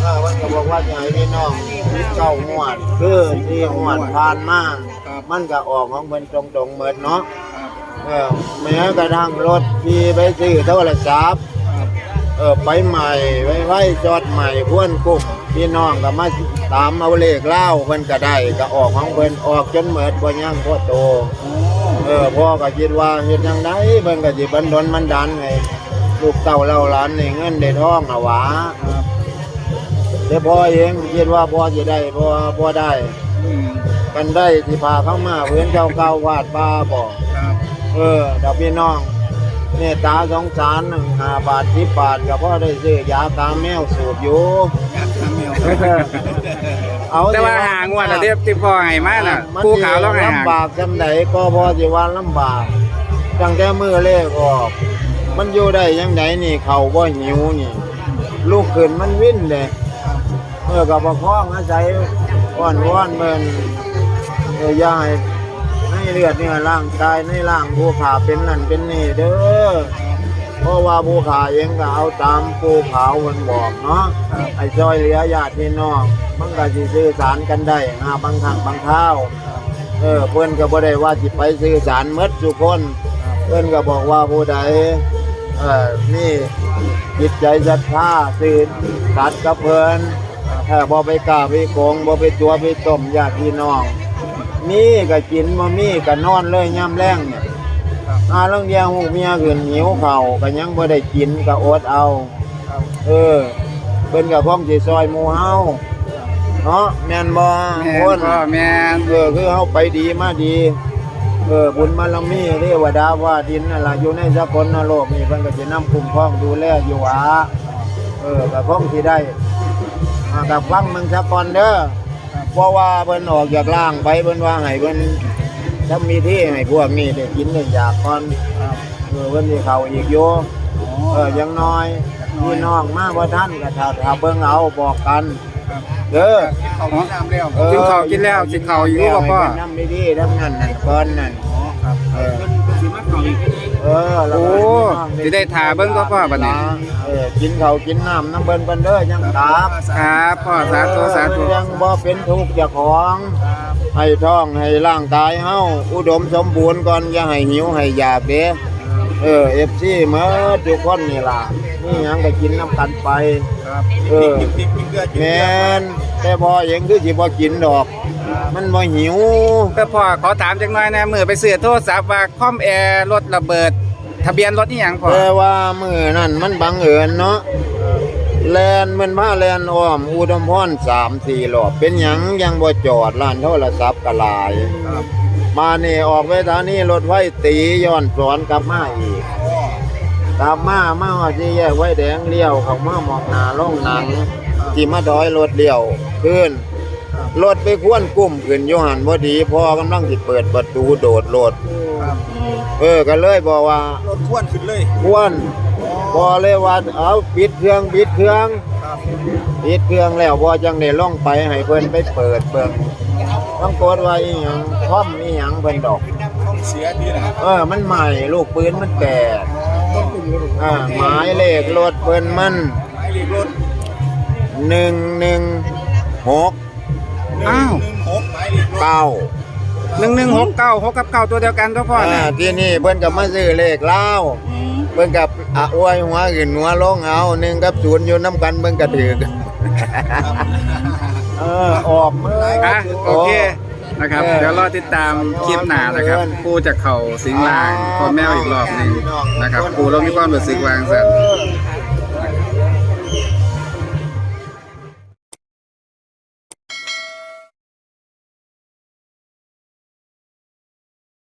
เออมันก็บอกว่าจะให้พี่น้องคิดเก้างวดคือที่งวดผ่านมามันก็ออกของเพิ่นตรงๆเหมือนเนาะเออแม้กระทั่งรถที่ไปซื้อโทรศัพท์เออไปใหม่ไว้ไว้จอดใหม่พวนกุ๊บพี่น้องก็มาตามเอาเลขเล่าเพิ่นก็ได้ก็ออกของเพิ่นออกจนเหมือนบ่ยังพ่อโตเออพ่อก็คิดว่าเฮ็ดจังไดเพิ่นก็สิบันดลมันดันให้ลูกเต้าเล่าหลานได้เงินได้ทองน่ะหวา แต่พ่อเองคิดว่าพ่อสิได้พ่อพ่อได้กันได้ที่พาเข้ามาเพื่อนเจ้าเก่าวาดป้าบอกเออเดี๋ยวพี่น้องเมตตาสงสารหนึ่งห้าบาทสิบบาทก็พ่อได้ซื้อยาตามแมวสูบอยู่เอาแต่ว่าหางวดอะที่ที่พ่อให้มาน่ะผู้ขาวแล้วให้หางลำบากจำไหนก็พอสิว่าลำบากตั้งแต่มือเลขออก มันอยู่ได้ยังไงนี่เขาบ่หิวนี่ ลูกขึ้นมันวิ่นเลย เมื่อกับประคองอาศัยว่อนว่อนเมินเออยายให้เลือดเนี่ยร่างกายในร่างผู้ขาเป็นนั่นเป็นนี่เด้อเพราะว่าผู้ขาเองก็เอาตามผู้ขาวันบอกเนาะไอ้ซอยเหลือญาติพี่น้องมันก็สิสื่อสารกันได้หาบางครั้งบางคราวเออเพื่อนก็บ่ได้ว่าสิไปสื่อสารมดทุกคน เพื่อนก็บอกว่าผู้ใดเออนี่จิตใจศรัทธาสื่อสัตย์กับเพิ่อน เออบ่ไปกล้าไปโกงบ่ไปตัวไปต้มญาติพี่น้อง มีก็กินบ่มีก็นอนเลยย่ำแรงเนี่ยอาลังเดียวหูเมียขึ้นหิวข้าวก็ยังบ่ได้กินก็อดเอา เออเพิ่นก็พร้อมสิซอยหมู่เฮาเนาะแม่นบ่แม่คนนพ่อแม่นเออคือเฮาไปดีมาดีเออบุญบารมีเทวดาว่าดินนั่นล่ะอยู่ในสกลนรกนี่เพิ่นก็สินำคุ้มครองดูแลอยู่หวาเออก็คงสิได้อ่า กับฟังมึงซะก่อนเด้อเพราะว่าเพิ่นออกจากล่างไปเพิ่นว่าให้เพิ่นถ้ามีที่ให้พวกนี้ได้กินได้อยากก่อนเออเพิ่นสิเข้าอีกอยู่เอออยังน้อยพี่น้องมาบ่ทันก็ถ้าถ้าเบิ่งเอาบอกกันเด้อเขากินน้ำแล้วเออกินข้าวกินแล้วกินข้าวอยู่บ่พ่อน้ำไม่ดีทั้งนั้นนั่นก้อนนั่นเออสิมาเขาอีก เออแล้วโอ้ก็สิได้ถ่าเบิ่งก็พ่อบัดนี้ เออกินข้าวกินน้ำน้ำเบิ่นเบิ่นเด้อยังตาบครับพ่อสาธุสาธุยังบ่เป็นทุกข์เจ้าของ ให้ท้องให้ร่างกายเฮาอุดมสมบูรณ์ก่อนอย่าให้หิวให้อยากเด้เออ FC เมื่อทุกคนนี่ล่ะนี่หยังก็กินน้ำกันไปครับเออกินพริกกินเกลือกินแม่นแต่พอเองคือสิบ่กินดอก มันบ่หิวก็พ่อขอถามจังหน่อยนะมือไปซื้อโทรศัพท์ว่าคอมแอร์รถระเบิด ทะเบียนรถนี่หยังพ่อแต่ว่ามือนั่นมันบังเอิญเนาะแลนมันมาแลนอ้อมอุดมพรสามสี่รอบเป็นหยังยังบ่จอดร้านโทรศัพท์กะลายครับมานี่ออกไปทางนี้รถไฟตีย้อนสอนกลับมาอีกกลับมามาว่าสิแยกไว้แดงเลี้ยวเข้ามาหมองหน้าโรงหนังที่มาดอยรถเลี้ยวขึ้น รถไปควนกุ้มขึ้นอยู่หันบ่ดีพอกำลังสิเปิดประตูโดดรถครับเออก็เลยบอกว่ารถพ่วนขึ้นเลยควรพอเลยว่าเอาปิดเครื่องปิดเครื่องครับปิดเครื่องแล้วพอจังได้ล่องไปให้เพิ่นไปเปิดเบิ่งต้องกดว่าอีหยังคอมอีหยังเพิ่นดอกต้องเสียดีนะครับเออมันใหม่ลูกปืนมันแตกต้องขึ้นรถอ่าหมายเลขรถเพิ่นมันหมายเลขรถ116อ้าวหนึ่งหก หมายเลขรถ9หนึ่งหนึ่งหกเก้าหกกับเก้าตัวเดียวกันตัวพ่ออ่าน่ะที่นี่เพิ่นก็มาซื้อเลขลาวเพิ่นกับอะอวยหัวขึ้นหัวลงเอาหนึ่งกับศูนย์อยู่นํกันเพิ่นก็ถือเออออกมืออะโอเคนะครับเออเดี๋ยวรอติดตามคลิปหน้านะครับกูจะเข่าสิงลางพ่อแมวอีกรอบหนึ่งนะครับกูเรามีความรู้สึกวางสันเออ